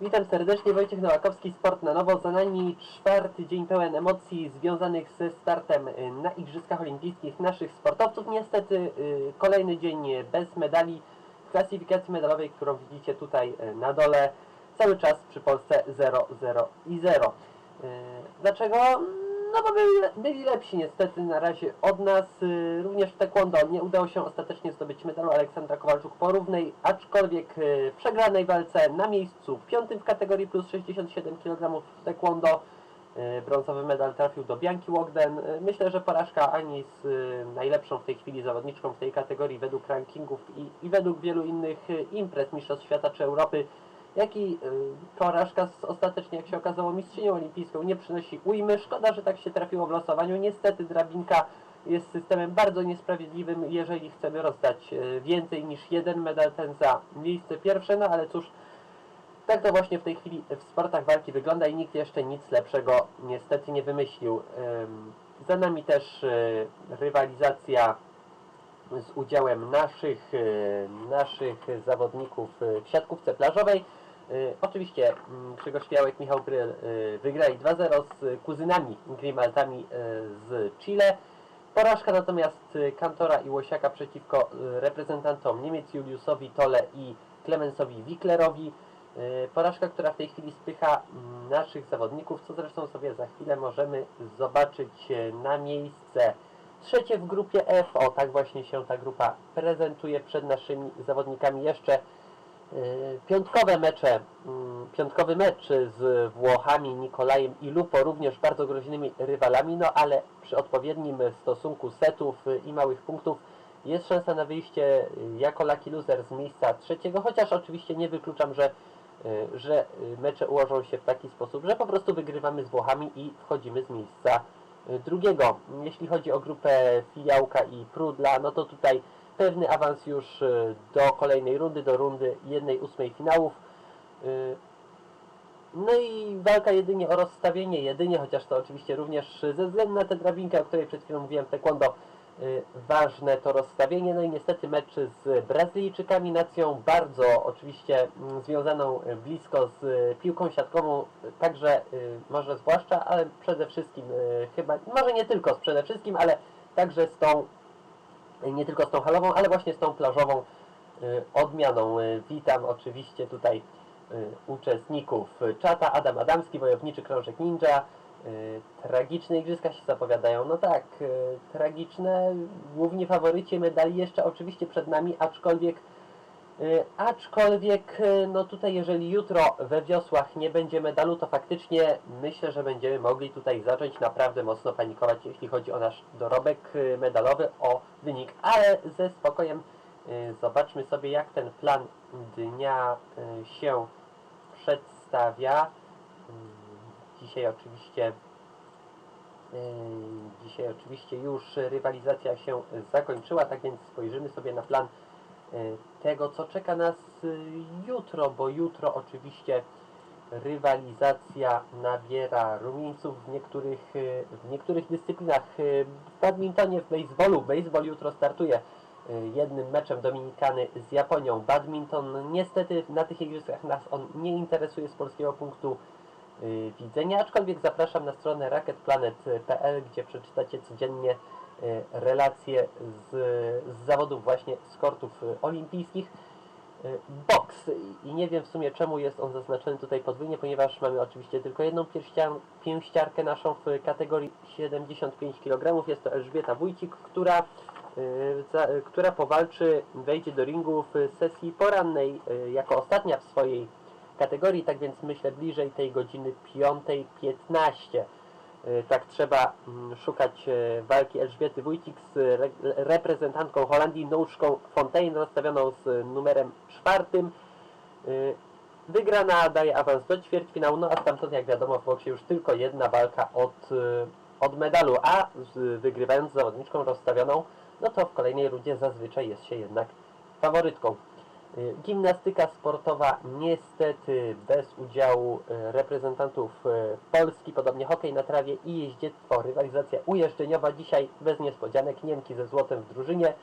Witam serdecznie, Wojciech Nowakowski, Sport na Nowo. Za nami czwarty dzień pełen emocji związanych ze startem y, na Igrzyskach Olimpijskich naszych sportowców. Niestety y, kolejny dzień bez medali w klasyfikacji medalowej, którą widzicie tutaj y, na dole. Cały czas przy Polsce 0, 0 i 0. Y, Dlaczego? No bo byli, byli lepsi niestety na razie od nas. Y, Również w taekwondo nie udało się ostatecznie zdobyć medalu Aleksandra Kowalczuk po równej, aczkolwiek y, w przegranej walce na miejscu piątym w kategorii plus 67 kg w taekwondo. Y, Brązowy medal trafił do Bianki Łogden. Y, Myślę, że porażka Ani z y, najlepszą w tej chwili zawodniczką w tej kategorii według rankingów i, i według wielu innych y, imprez Mistrzostw Świata czy Europy jak i y, porażka z ostatecznie, jak się okazało, mistrzynią olimpijską nie przynosi ujmy. Szkoda, że tak się trafiło w losowaniu. Niestety drabinka jest systemem bardzo niesprawiedliwym, jeżeli chcemy rozdać y, więcej niż jeden medal ten za miejsce pierwsze, no ale cóż, tak to właśnie w tej chwili w sportach walki wygląda i nikt jeszcze nic lepszego niestety nie wymyślił. Ym, Za nami też y, rywalizacja z udziałem naszych, naszych zawodników w siatkówce plażowej. Y, Oczywiście mm, Grzegorz Białek, Michał Bryl y, wygrali 2-0 z kuzynami Grimaltami y, z Chile. Porażka natomiast y, Kantora i Łosiaka przeciwko y, reprezentantom Niemiec Juliusowi Tole i Klemensowi Wiklerowi. Y, Porażka, która w tej chwili spycha mm, naszych zawodników, co zresztą sobie za chwilę możemy zobaczyć y, na miejsce trzecie w grupie F. O, tak właśnie się ta grupa prezentuje przed naszymi zawodnikami. Jeszcze y, piątkowe mecze, mm, piątkowy mecz z Włochami, Nikolajem i Lupo, również bardzo groźnymi rywalami, no ale przy odpowiednim stosunku setów y, i małych punktów jest szansa na wyjście y, jako lucky loser z miejsca trzeciego, chociaż oczywiście nie wykluczam, że, y, że y, mecze ułożą się w taki sposób, że po prostu wygrywamy z Włochami i wchodzimy z miejsca y, drugiego. Jeśli chodzi o grupę Fijałka i Prudla, no to tutaj pewny awans już y, do kolejnej rundy, do rundy 1-8 finałów. Y, No i walka jedynie o rozstawienie, jedynie, chociaż to oczywiście również ze względu na tę drabinkę, o której przed chwilą mówiłem taekwondo, y, ważne to rozstawienie. No i niestety mecz z Brazylijczykami, nacją bardzo oczywiście mm, związaną blisko z piłką siatkową, także może zwłaszcza, ale przede wszystkim chyba, może nie tylko z przede wszystkim, ale także z tą, nie tylko z tą halową, ale właśnie z tą plażową y, odmianą. Y, Witam oczywiście tutaj y, uczestników czata. Adam Adamski, Wojowniczy Krążek Ninja. Tragiczne igrzyska się zapowiadają. No tak, tragiczne. Główni faworyci medali jeszcze oczywiście przed nami, aczkolwiek aczkolwiek y, no tutaj jeżeli jutro we wiosłach nie będzie medalu, to faktycznie myślę, że będziemy mogli tutaj zacząć naprawdę mocno panikować, jeśli chodzi o nasz dorobek y, medalowy, o wynik, ale ze spokojem zobaczmy sobie jak ten plan dnia się przedstawia. Mm, Dzisiaj oczywiście Dzisiaj oczywiście już rywalizacja się zakończyła, tak więc spojrzymy sobie na plan tego, co czeka nas yy, jutro, bo jutro oczywiście rywalizacja nabiera rumieńców w niektórych, yy, w niektórych dyscyplinach. Yy, W badmintonie, w baseballu, baseball jutro startuje jednym meczem Dominikany z Japonią. Badminton niestety na tych igrzyskach nas on nie interesuje z polskiego punktu y, widzenia, aczkolwiek zapraszam na stronę racketplanet.pl, gdzie przeczytacie codziennie y, relacje z, z zawodów właśnie z kortów y, olimpijskich. Y, Boks i nie wiem w sumie czemu jest on zaznaczony tutaj podwójnie, ponieważ mamy oczywiście tylko jedną pięściarkę naszą w kategorii 75 kg. Jest to Elżbieta Wójcik, która, która powalczy, wejdzie do ringu w sesji porannej jako ostatnia w swojej kategorii, tak więc myślę bliżej tej godziny 5.15. Y, Tak trzeba mm, szukać e, walki Elżbiety Wójcik z re reprezentantką Holandii Nouszką Fontaine, rozstawioną z numerem czwartym. Y, Wygrana daje awans do ćwierćfinału, no a stamtąd jak wiadomo w boksie już tylko jedna walka od, y, od medalu, a wygrywając zawodniczką rozstawioną, no to w kolejnej rundzie zazwyczaj jest się jednak faworytką. Y, Gimnastyka sportowa niestety bez udziału y, reprezentantów y, Polski, podobnie hokej na trawie i jeździectwo, rywalizacja ujeżdżeniowa. Dzisiaj bez niespodzianek Niemki ze złotem w drużynie.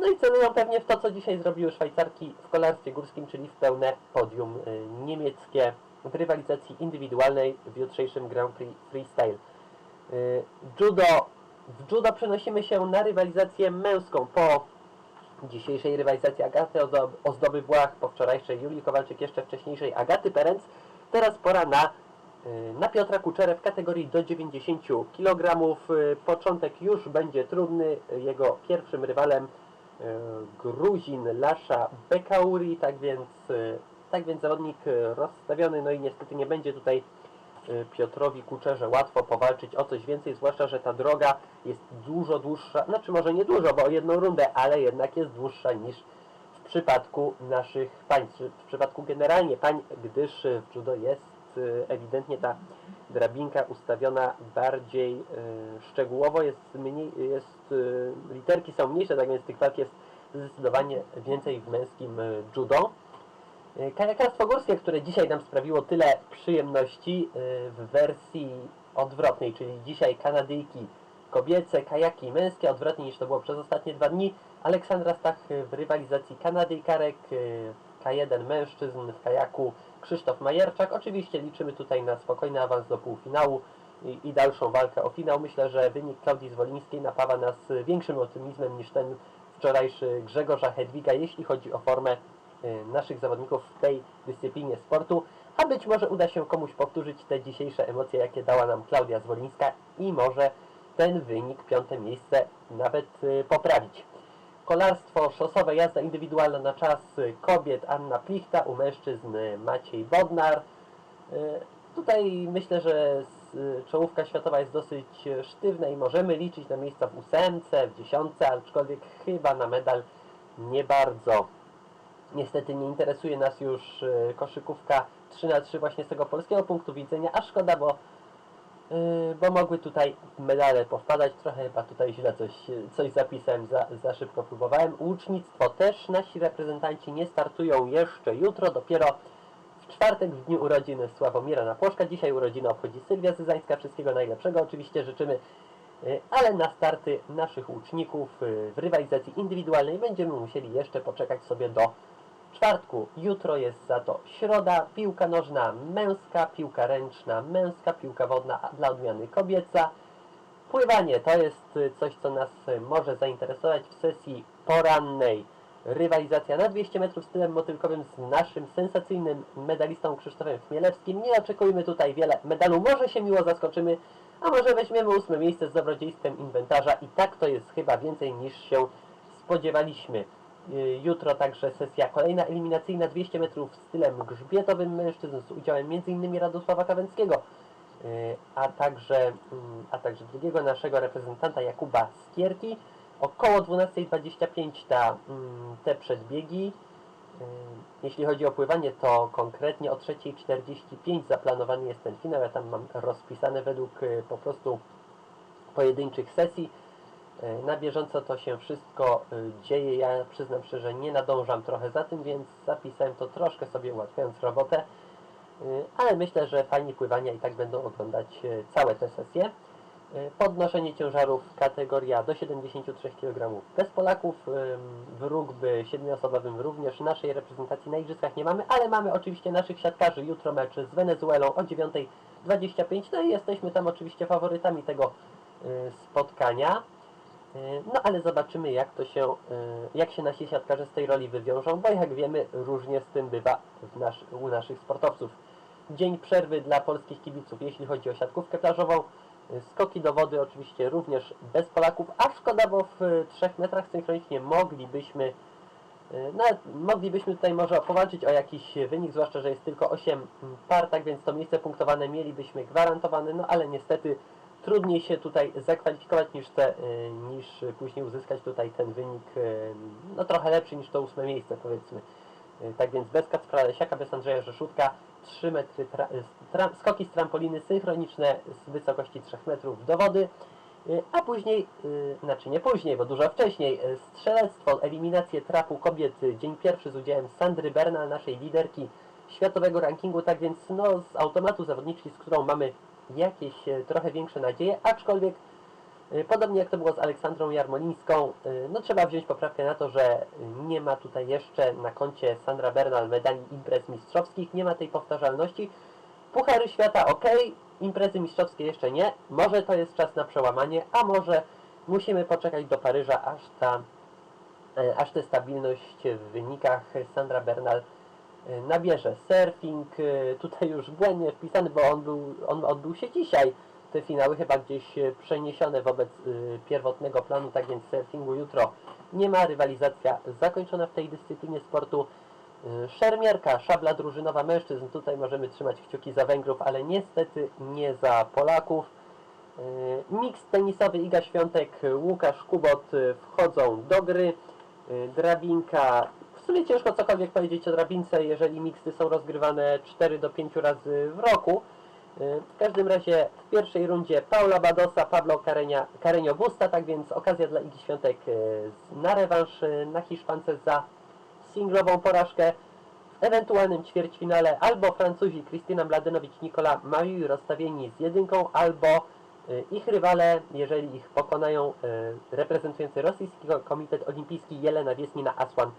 No i celują pewnie w to, co dzisiaj zrobiły Szwajcarki w kolarstwie górskim, czyli w pełne podium niemieckie w rywalizacji indywidualnej w jutrzejszym Grand Prix Freestyle. Judo, w judo przenosimy się na rywalizację męską po dzisiejszej rywalizacji Agaty Ozdob- Ozdoby Błach, po wczorajszej Julii Kowalczyk, jeszcze wcześniejszej Agaty Perenc. Teraz pora na, y, na Piotra Kuczerę w kategorii do 90 kg. Y, Początek już będzie trudny. Jego pierwszym rywalem y, Gruzin Lasza Bekauri, tak więc, tak więc zawodnik rozstawiony, no i niestety nie będzie tutaj Piotrowi Kuczerze łatwo powalczyć o coś więcej, zwłaszcza, że ta droga jest dużo dłuższa, znaczy może nie dużo, bo o jedną rundę, ale jednak jest dłuższa niż w przypadku naszych pań, w przypadku generalnie pań, gdyż y, w judo jest y, ewidentnie ta drabinka ustawiona bardziej y, szczegółowo, jest mniej, jest, y, literki są mniejsze, tak więc tych walk jest zdecydowanie więcej w męskim y, judo. Y, Kajakarstwo górskie, które dzisiaj nam sprawiło tyle przyjemności y, w wersji odwrotnej, czyli dzisiaj Kanadyjki kobiece, kajaki męskie, odwrotnie niż to było przez ostatnie dwa dni. Aleksandra Stach y, w rywalizacji Kanadyjkarek, y, K1 mężczyzn w kajaku Krzysztof Majerczak. Oczywiście liczymy tutaj na spokojny awans do półfinału i, i dalszą walkę o finał. Myślę, że wynik Klaudii Zwolińskiej napawa nas większym optymizmem niż ten wczorajszy Grzegorza Hedwiga, jeśli chodzi o formę naszych zawodników w tej dyscyplinie sportu, a być może uda się komuś powtórzyć te dzisiejsze emocje, jakie dała nam Klaudia Zwolińska i może ten wynik, piąte miejsce, nawet y, poprawić. Kolarstwo szosowe, jazda indywidualna na czas y, kobiet Anna Plichta, u mężczyzn y, Maciej Bodnar. Y, Tutaj myślę, że y, czołówka światowa jest dosyć y, sztywna i możemy liczyć na miejsca w ósemce, w dziesiątce, aczkolwiek chyba na medal nie bardzo. Niestety nie interesuje nas już y, koszykówka 3 na 3 właśnie z tego polskiego punktu widzenia, a szkoda, bo, y, bo mogły tutaj medale powpadać. Trochę chyba tutaj źle coś, coś zapisałem, za, za szybko próbowałem. Łucznictwo też nasi reprezentanci nie startują jeszcze jutro, dopiero w czwartek w dniu urodzin Sławomira Napłoszka. Dzisiaj urodziny obchodzi Sylwia Zyzańska. Wszystkiego najlepszego oczywiście życzymy. Ale na starty naszych łuczników w rywalizacji indywidualnej będziemy musieli jeszcze poczekać sobie do czwartku. Jutro jest za to środa, piłka nożna męska, piłka ręczna męska, piłka wodna dla odmiany kobieca. Pływanie to jest y, coś, co nas y, może zainteresować w sesji porannej. Rywalizacja na 200 metrów stylem motylkowym z naszym sensacyjnym medalistą Krzysztofem Chmielewskim. Nie oczekujmy tutaj wiele medalu, może się miło zaskoczymy, a może weźmiemy ósme miejsce z dobrodziejstwem inwentarza i tak to jest chyba więcej niż się spodziewaliśmy. Y, Jutro także sesja kolejna eliminacyjna 200 metrów stylem grzbietowym mężczyzn z udziałem m.in. Radosława Kawęckiego, y, a także, mm, a także drugiego naszego reprezentanta Jakuba Skierki. Około 12.25 ta, mm, te przedbiegi. Y, Jeśli chodzi o pływanie, to konkretnie o 3.45 zaplanowany jest ten finał. Ja tam mam rozpisane według po prostu pojedynczych sesji. Y, Na bieżąco to się wszystko y, dzieje. Ja przyznam szczerze, nie nadążam trochę za tym, więc zapisałem to troszkę sobie ułatwiając robotę. Y, Ale myślę, że fajni pływania i tak będą oglądać całe te sesje. Podnoszenie ciężarów kategoria do 73 kg bez Polaków. W rugby siedmioosobowym również naszej reprezentacji na igrzyskach nie mamy, ale mamy oczywiście naszych siatkarzy. Jutro mecz z Wenezuelą o 9.25. No i jesteśmy tam oczywiście faworytami tego spotkania. Y, No ale zobaczymy jak to się, y, jak się nasi siatkarze z tej roli wywiążą, bo jak wiemy różnie z tym bywa nasz, u naszych sportowców. Dzień przerwy dla polskich kibiców, jeśli chodzi o siatkówkę plażową. Y, Skoki do wody oczywiście również bez Polaków, a szkoda, bo w y, trzech metrach synchronicznie moglibyśmy nawet moglibyśmy tutaj może powalczyć o jakiś wynik, zwłaszcza, że jest tylko 8 par, tak więc to miejsce punktowane mielibyśmy gwarantowane, no ale niestety trudniej się tutaj zakwalifikować niż, te, y, niż później uzyskać tutaj ten wynik, y, no trochę lepszy niż to ósme miejsce powiedzmy. Y, Tak więc bez Kacpra Lesiaka, bez Andrzeja Rzeszutka, 3 metry skoki z trampoliny synchroniczne z wysokości 3 metrów do wody, a później, znaczy nie później, bo dużo wcześniej, strzelectwo, eliminację trapu kobiet, dzień pierwszy z udziałem Sandry Bernal, naszej liderki światowego rankingu, tak więc no z automatu zawodniczki, z którą mamy jakieś e, trochę większe nadzieje, aczkolwiek Y, Podobnie jak to było z Aleksandrą Jarmolińską, y, no trzeba wziąć poprawkę na to, że nie ma tutaj jeszcze na koncie Sandra Bernal medali imprez mistrzowskich, nie ma tej powtarzalności. Puchary świata ok, imprezy mistrzowskie jeszcze nie. Może to jest czas na przełamanie, a może musimy poczekać do Paryża, aż ta, e, aż tę stabilność w wynikach Sandra Bernal e, nabierze. Surfing e, tutaj już błędnie wpisany, bo on, był, on odbył się dzisiaj. Te finały chyba gdzieś e, przeniesione wobec pierwotnego planu, tak więc surfingu jutro nie ma. Rywalizacja zakończona w tej dyscyplinie sportu. Szermierka, szabla drużynowa mężczyzn. Tutaj możemy trzymać kciuki za Węgrów, ale niestety nie za Polaków. Miks tenisowy Iga Świątek, Łukasz Kubot wchodzą do gry. Drabinka, sumie ciężko cokolwiek powiedzieć o drabince, jeżeli miksy są rozgrywane 4 do 5 razy w roku. E, W każdym razie w pierwszej rundzie Paula Badosa, Pablo Carenia, Carreño Busta, tak więc okazja dla Igi Świątek z- na rewanż e, na Hiszpance za singlową porażkę. W ewentualnym ćwierćfinale albo Francuzi Krystyna Mladenowicz, Nikola Maju rozstawieni z jedynką, albo y, ich rywale, jeżeli ich pokonają y, reprezentujący rosyjski komitet olimpijski Jelena Wiesnina Aswan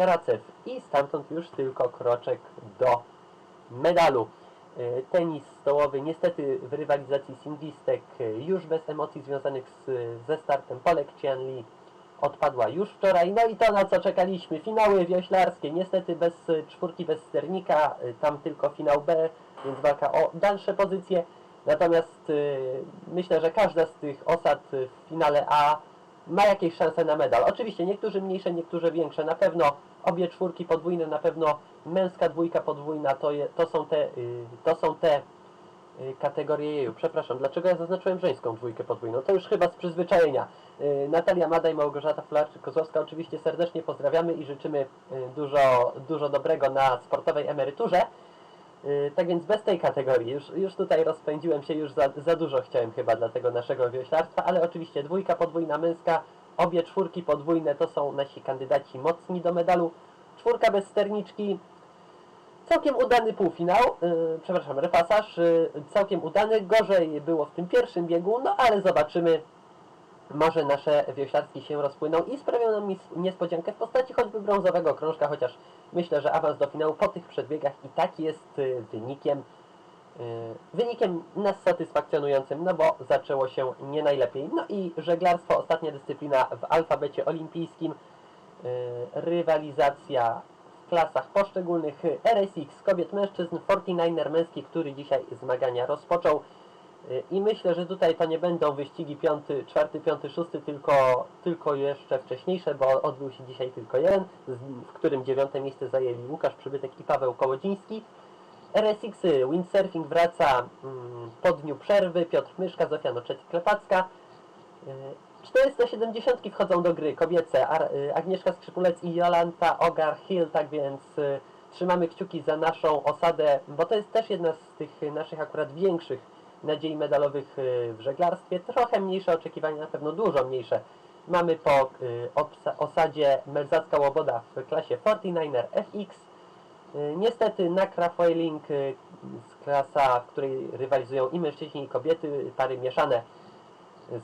Karacew i stamtąd już tylko kroczek do medalu. Y, Tenis stołowy niestety w rywalizacji singlistek y, już bez emocji związanych z, ze startem Polek Cianli odpadła już wczoraj. No i to na co czekaliśmy. Finały wioślarskie. Niestety bez czwórki, bez sternika. y, Tam tylko finał B, więc walka o dalsze pozycje. Natomiast myślę, że każda z tych osad w finale A ma jakieś szanse na medal. Oczywiście niektórzy mniejsze, niektórzy większe. Na pewno obie czwórki podwójne, na pewno męska dwójka podwójna to, je, to są te, y, to są te y, kategorie jeju. Przepraszam, dlaczego ja zaznaczyłem żeńską dwójkę podwójną? To już chyba z przyzwyczajenia. Y, Natalia Mada i Małgorzata Flarczyk-Kozłowska oczywiście serdecznie pozdrawiamy i życzymy y, dużo, dużo dobrego na sportowej emeryturze. Tak więc bez tej kategorii, już, już tutaj rozpędziłem się, już za, za dużo chciałem chyba dla tego naszego wioślarstwa, ale oczywiście dwójka podwójna męska, obie czwórki podwójne to są nasi kandydaci mocni do medalu. Czwórka bez sterniczki, całkiem udany półfinał, yy, przepraszam, repasaż, yy, całkiem udany, gorzej było w tym pierwszym biegu, no ale zobaczymy, może nasze wioślarski się rozpłyną i sprawią nam niespodziankę w postaci choćby brązowego krążka, chociaż myślę, że awans do finału po tych przedbiegach i tak jest y, wynikiem wynikiem nas satysfakcjonującym, no bo zaczęło się nie najlepiej. No i żeglarstwo, ostatnia dyscyplina w alfabecie olimpijskim, y, rywalizacja w klasach poszczególnych, y, RSX kobiet, mężczyzn, 49er męski, który dzisiaj zmagania rozpoczął. Y, I myślę, że tutaj to nie będą wyścigi piąty, czwarty, piąty, szósty, tylko, tylko jeszcze wcześniejsze, bo odbył się dzisiaj tylko jeden, w którym dziewiąte miejsce zajęli Łukasz Przybytek i Paweł Kołodziński. RSX Windsurfing wraca mm, po dniu przerwy, Piotr Myszka, Zofia Noczety-Klepacka. Y, 470 wchodzą do gry kobiece, y, Agnieszka Skrzypulec i Jolanta Ogar-Hill, tak więc y, trzymamy kciuki za naszą osadę, bo to jest też jedna z tych naszych akurat większych nadziei medalowych w żeglarstwie. Trochę mniejsze oczekiwania, na pewno dużo mniejsze. Mamy po osadzie Melzacka Łoboda w klasie 49er FX. Y, Niestety Nakra Foiling y, z klasa, w której rywalizują i mężczyźni i kobiety, pary mieszane,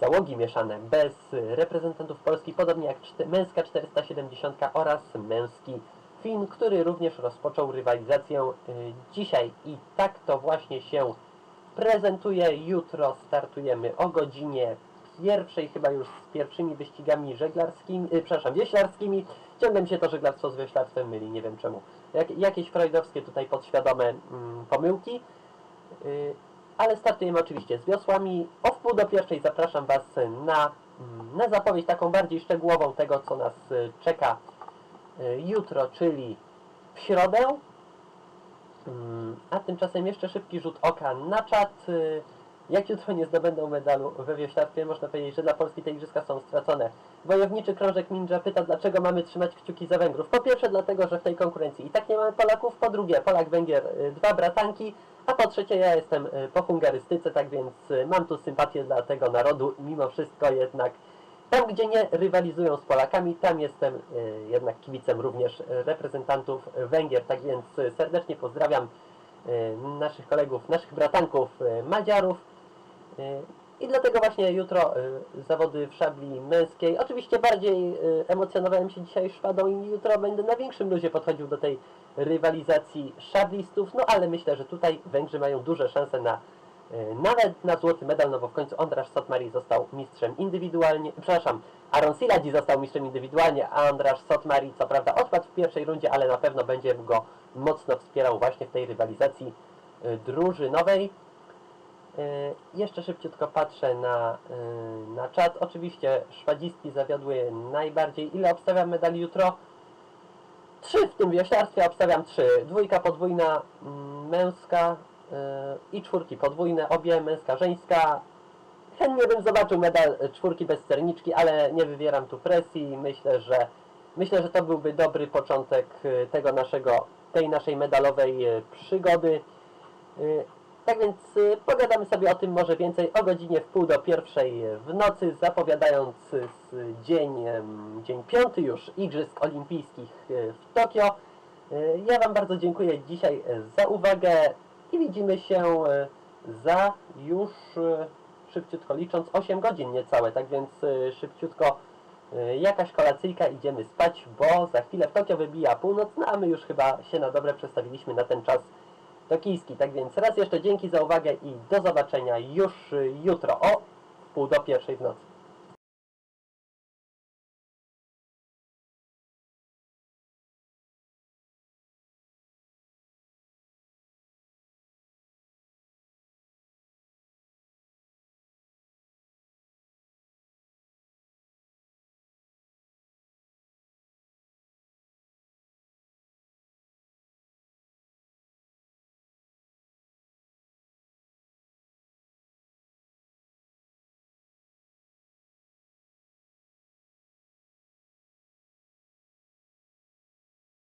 załogi mieszane, bez reprezentantów Polski, podobnie jak męska 470 oraz męski Fin, który również rozpoczął rywalizację y, dzisiaj i tak to właśnie się prezentuje. Jutro startujemy o godzinie pierwszej, chyba już z pierwszymi wyścigami żeglarskimi, przepraszam, wioślarskimi. Ciągle mi się to żeglarstwo z wioślarstwem myli, nie wiem czemu. Jak, jakieś freudowskie tutaj podświadome mm, pomyłki. Y, ale startujemy oczywiście z wiosłami. O wpół do pierwszej zapraszam Was na, mm, na zapowiedź taką bardziej szczegółową tego, co nas y, czeka y, jutro, czyli w środę. Mm, A tymczasem jeszcze szybki rzut oka na czat. Jak jutro nie zdobędą medalu we wioślarstwie, można powiedzieć, że dla Polski te igrzyska są stracone. Wojowniczy krążek Ninja pyta, dlaczego mamy trzymać kciuki za Węgrów. Po pierwsze dlatego, że w tej konkurencji i tak nie mamy Polaków, po drugie Polak-Węgier y, dwa bratanki, a po trzecie ja jestem y, po hungarystyce, tak więc y, mam tu sympatię dla tego narodu, mimo wszystko jednak tam, gdzie nie rywalizują z Polakami, tam jestem jednak kibicem również reprezentantów Węgier, tak więc serdecznie pozdrawiam naszych kolegów, naszych bratanków Madziarów. Y, I dlatego właśnie jutro y, zawody w szabli męskiej. Oczywiście bardziej y, emocjonowałem się dzisiaj szpadą i jutro będę na większym luzie podchodził do tej rywalizacji szablistów, no ale myślę, że tutaj Węgrzy mają duże szanse na nawet na złoty medal, no bo w końcu Andrasz Sotmari został mistrzem indywidualnie, przepraszam, Aaron Siladzi został mistrzem indywidualnie, a Andrasz Sotmari co prawda odpadł w pierwszej rundzie, ale na pewno będzie go mocno wspierał właśnie w tej rywalizacji drużynowej. E, Jeszcze szybciutko patrzę na, e, na czat. Oczywiście szwadzistki zawiodły najbardziej. Ile obstawiam medali jutro? Trzy w tym wioślarstwie obstawiam trzy. Dwójka podwójna mm, męska e, i czwórki podwójne, obie męska, żeńska. Chętnie bym zobaczył medal czwórki bez sterniczki, ale nie wywieram tu presji. Myślę, że myślę, że to byłby dobry początek tego naszego, tej naszej medalowej przygody. E, tak więc y, pogadamy sobie o tym może więcej o godzinie w pół do pierwszej w nocy, zapowiadając y, s- dzień, dzień piąty już Igrzysk Olimpijskich y, w Tokio. Ja Wam bardzo dziękuję dzisiaj y, za uwagę i widzimy się y, za już y, szybciutko licząc 8 godzin niecałe, tak więc szybciutko jakaś kolacyjka idziemy spać, bo za chwilę w Tokio wybija północ, no a my już chyba się na dobre przestawiliśmy na ten czas tokijski. Tak więc raz jeszcze dzięki za uwagę i do zobaczenia już y, jutro o pół do pierwszej w nocy.